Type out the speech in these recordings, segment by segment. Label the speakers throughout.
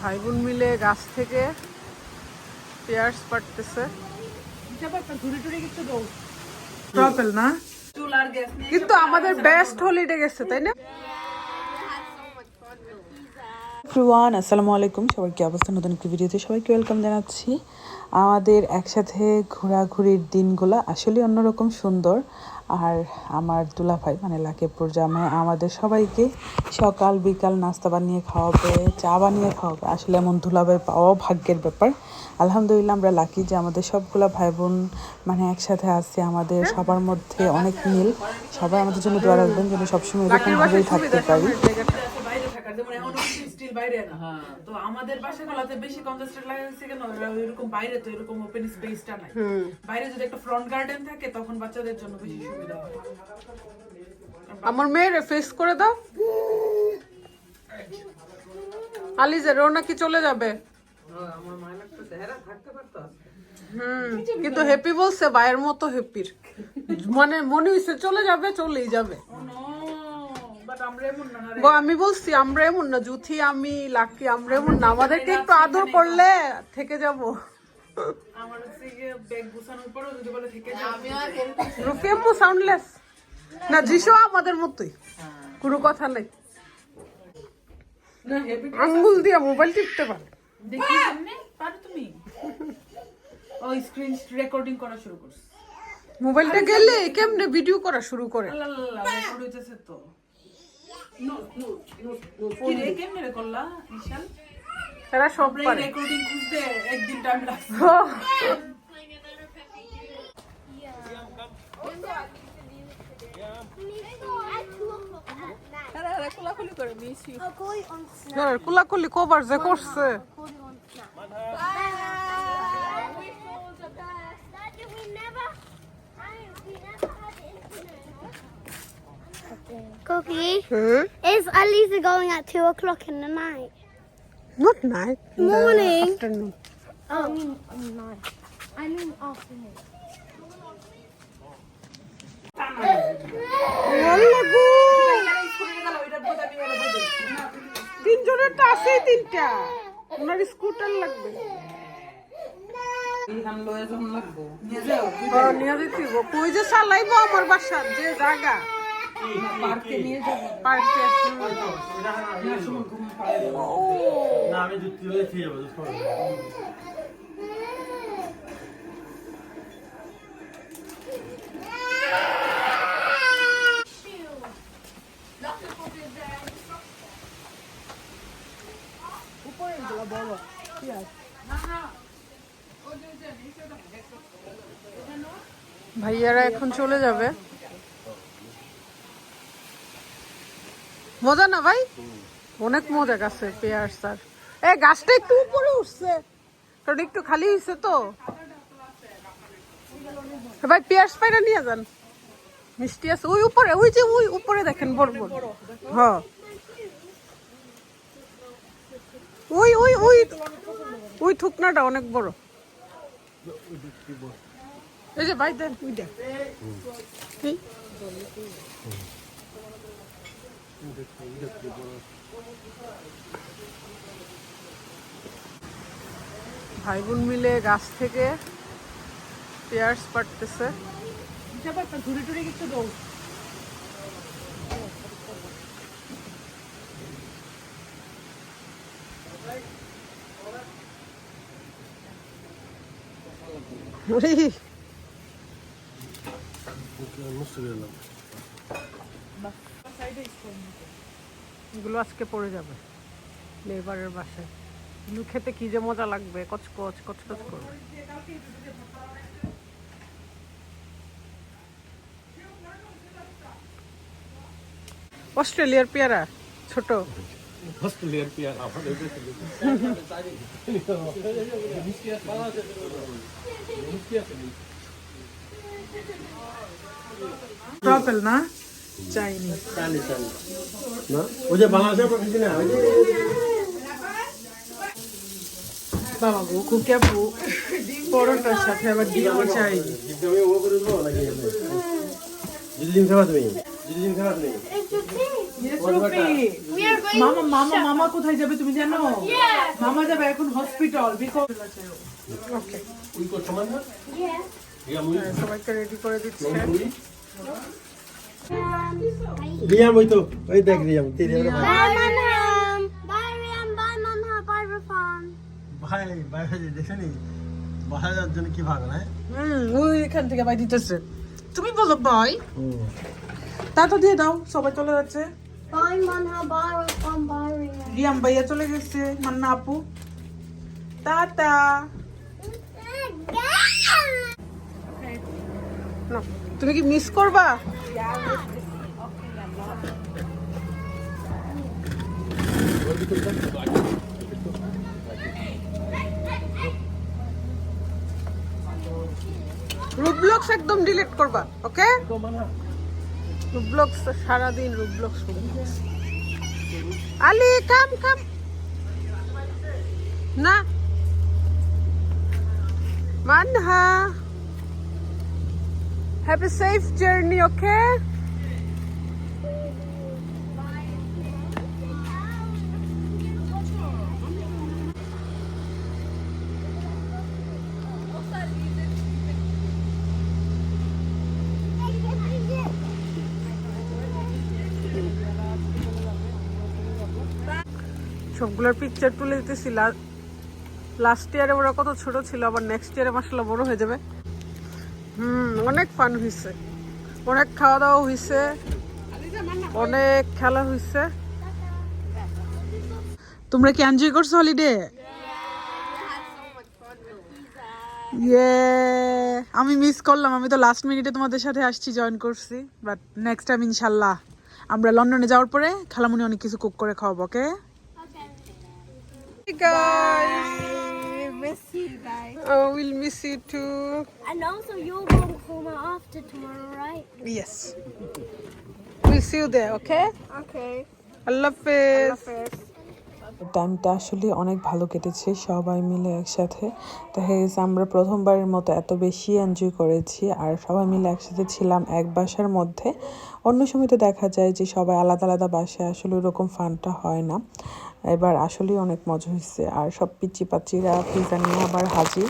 Speaker 1: ভাই বোন মিলে গাছ থেকে পেয়ার্স পাড়তেছে। ট্রাভেল না? কিন্তু আমাদের বেস্ট হলিডে গেছে তাই না?
Speaker 2: এভরিওয়ান আসসালামু আলাইকুম। সবার কি অবস্থা? নতুন একটি ভিডিওতে সবাইকে ওয়েলকাম জানাচ্ছি। আমাদের একসাথে ঘোরাঘুরির দিনগুলো আসলে অন্যরকম সুন্দর। আর আমার দুলাভাই মানে লাকিপুর জামাই, আমাদের সবাইকে সকাল, বিকাল নাস্তা বানিয়ে খাওয়াবে, চা বানিয়ে খাওয়াবে। আসলে এমন দুলাভাই পাওয়াও ভাগ্যের ব্যাপার। আলহামদুলিল্লাহ, আমরা লাকি যে আমাদের সবগুলো ভাই বোন মানে একসাথে আছে, আমাদের সবার মধ্যে অনেক মিল। সবাই আমাদের জন্য দোয়া রাখবেন যেন সবসময় এরকমভাবেই থাকতে পারি।
Speaker 1: বাইরে থাকার যেমন স্টিল বাইরে না। তো আমাদের বাসাগুলোতে বেশি কনজেস্টেড লাগাচ্ছে কেন? এরকম বাইরে তো এরকম ওপেন স্পেসটা নাই। বাইরে যদি একটা ফ্রন্ট গার্ডেন থাকে তখন বাচ্চাদের জন্য বেশি সুবিধা হয়। আমার মেয়ের ফেস করে দাও। আলিজের ও নাকি চলে যাবে। হুম কিন্তু হ্যাপি বলছে ভাইয়ের মতো হ্যাপির মানে মনে হইছে চলে যাবে চলেই যাবে। আমি বলছি আমরা এমন না জুথি আমি লাকি আমরা এমন না। আমাদেরকে একটু আদর করলে থেকে যাব? সাউন্ডলেস না। আমাদের মতোই। কোনো কথা নাই। আঙ্গুল দিয়ে মোবাইল টিপতে পারে।
Speaker 3: দেখি কেমনে পারো তুমি? ও স্ক্রিন রেকর্ডিং করা শুরু করছে।
Speaker 1: মোবাইলটা গেলে কেমনে ভিডিও করা শুরু করে?
Speaker 3: আল্লাহ রেকর্ড হইতেছে তো।
Speaker 1: এরা সব পারে।
Speaker 3: রেকর্ডিং খুঁজতে একদিন টাইম লাগছে।
Speaker 1: কুলাকুলি কবার যে করছে।
Speaker 4: Cookie, hmm? is Aliza going at two o'clock in the night?
Speaker 1: Not night.
Speaker 4: Morning.
Speaker 1: Afternoon.
Speaker 4: Oh, I mean, I mean night. I mean afternoon.
Speaker 1: তিনজনের তো আছেই তিনটা ওনার স্কুটার লাগবে নিয়ে হইব। কই যে চালাইবো আমার বাসার যে জায়গা পার্কে হুম।
Speaker 5: না আমি খেয়ে যাব না।
Speaker 1: ভাইয়ারা এখন চলে যাবে মজা না ভাই? অনেক মজা গাছে, পেয়ার, স্যার। এ গাছটা একটু উপরে উঠছে। কারণ একটু খালি হয়েছে তো। ভাই পেয়ার্স পাইরা নিয়ে যান। মিষ্টি আছে। ওই উপরে, ওই যে ওই উপরে দেখেন, বড় বড়। হ্যাঁ। ওই ওই ওই ওই থুকনাটা অনেক বড়। এই যে ভাই, দেন। ওইটা এই। ভাই বোন মিলে গাছ থেকে পেয়ার্স পাড়তেছে।
Speaker 3: ঘুরে টুরে একটু দাও
Speaker 1: ওরে, এগুলো আজকে পড়ে যাবে লেবারের বাসায়। এগুলো খেতে কি যে মজা লাগবে কচকচ কচকচ করবে অস্ট্রেলিয়ার পেয়ারা ছোট। ট্রাভেল না? চাইনি।
Speaker 5: চালি চালি না? ওই যে বাংলাদেশের প্রকৃতি না ওই যে
Speaker 1: বাবা গো খুকিয়াপু পরোটার সাথে আবার ডিমও চাই
Speaker 5: দিল্লি তুমি?
Speaker 1: মামা মামা মামা কোথায় যাবে তুমি জানো? মামা যাবে এখন হসপিটাল বিকজ
Speaker 5: উই কো সমান না?
Speaker 4: Yeah.
Speaker 2: সবাইকে রেডি করে দিচ্ছে।
Speaker 5: রিয়াম ওই তো ওই দেখ রিয়াম তেরি আমরা
Speaker 4: bye, Manham. Bye, Riam. Bye, Manham. Bye, Rafan.
Speaker 5: ভাই ভাই ভাই দেখেনি বাসা যাওয়ার জন্য কি ভাগ না
Speaker 2: হুম ওই এখান থেকে বাই দিতেছে তুমি বলো বাই
Speaker 5: হুম
Speaker 2: তা তো দিয়ে দাও সবাই চলে যাচ্ছে
Speaker 4: Bye, Manham. Bye, Rafan. Bye, Riam.
Speaker 2: রিয়াম ভাইয়া চলে গেছে মান্না আপু টাটা না। তুমি কি মিস করবা? রুবলক্স একদম ডিলিট করবা ওকে রুবলক্স সারাদিন রুবলক্স আলি কাম কাম না। Manha. Have a safe journey okay সবগুলোর পিকচার তুলে দিতেছি। লাস্ট ইয়ারে ওরা কত ছোট ছিল, আবার নেক্সট ইয়ারে মাসাল্লাহ বড় হয়ে যাবে। হুম অনেক ফান হয়েছে অনেক খাওয়া দাওয়া হয়েছে অনেক খেলা হয়েছে তোমরা কি এনজয় করছ হলিডে ইয়ে আমি মিস করলাম। আমি তো লাস্ট মিনিটে তোমাদের সাথে আসছি জয়েন করছি। বাট নেক্সট টাইম ইনশাল্লাহ। আমরা লন্ডনে যাওয়ার পরে খালামুনি অনেক কিছু কুক করে খাওয়াবো ওকে.
Speaker 4: Miss you guys.
Speaker 2: Oh, we'll miss you too.
Speaker 4: And also, you're going home after tomorrow, right?
Speaker 2: Yes. We'll see you there, okay?
Speaker 4: Okay.
Speaker 2: আল্লাহ হাফেজ টাইমটা আসলে অনেক ভালো কেটেছে সবাই মিলে একসাথে দেখা গেছে আমরা প্রথমবারের মতো এত বেশি এনজয় করেছি আর সবাই মিলে একসাথে ছিলাম এক বাসার মধ্যে অন্য সময় তো দেখা যায় যে সবাই আলাদা আলাদা বাসায় আসলে ওরকম ফানটা হয় না এবার আসলেই অনেক মজা হয়েছে। আর সব পিচি পাচিরা পিজা নিয়ে আবার হাজির।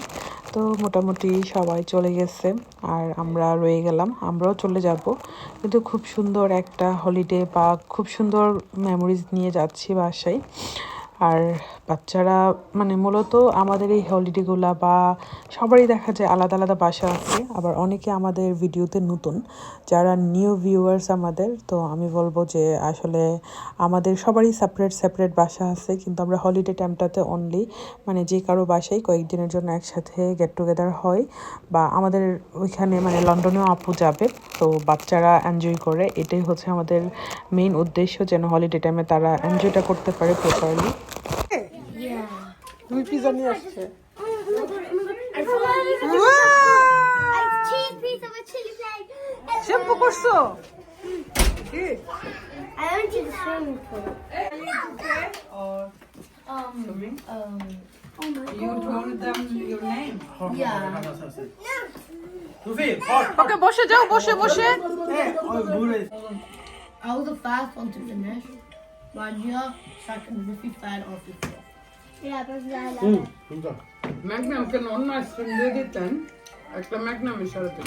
Speaker 2: তো মোটামুটি সবাই চলে গেছে আর আমরা রয়ে গেলাম। আমরাও চলে যাব। কিন্তু খুব সুন্দর একটা হলিডে বা খুব সুন্দর মেমোরিজ নিয়ে যাচ্ছি বাসায়। আর বাচ্চারা মানে মূলত আমাদের এই হলিডেগুলা বা সবারই দেখা যায় আলাদা আলাদা বাসা আছে, আবার অনেকে আমাদের ভিডিওতে নতুন, যারা নিউ ভিউয়ার্স আমাদের, তো আমি বলব যে আসলে আমাদের সবারই সেপারেট সেপারেট বাসা আছে, কিন্তু আমরা হলিডে টাইমটাতে অনলি মানে যে কারও বাসায় কয়েকদিনের জন্য একসাথে গেট টুগেদার হয়, বা আমাদের ওইখানে মানে লন্ডনেও আপু যাবে, তো বাচ্চারা এনজয় করে, এটাই হচ্ছে আমাদের মেইন উদ্দেশ্য যেন হলিডে টাইমে তারা এনজয়টা করতে পারে প্রপারলি দুই পিজা নিয়ে আসছে। শ্যাম্পু করছো? ওকে বসে যাও বসে বসে।
Speaker 6: I was the first one to finish,
Speaker 4: but you're
Speaker 5: second or
Speaker 2: 50. ম্যাগনামকে নন মাস দিয়ে দিতেন একটা ম্যাগনামের সাথে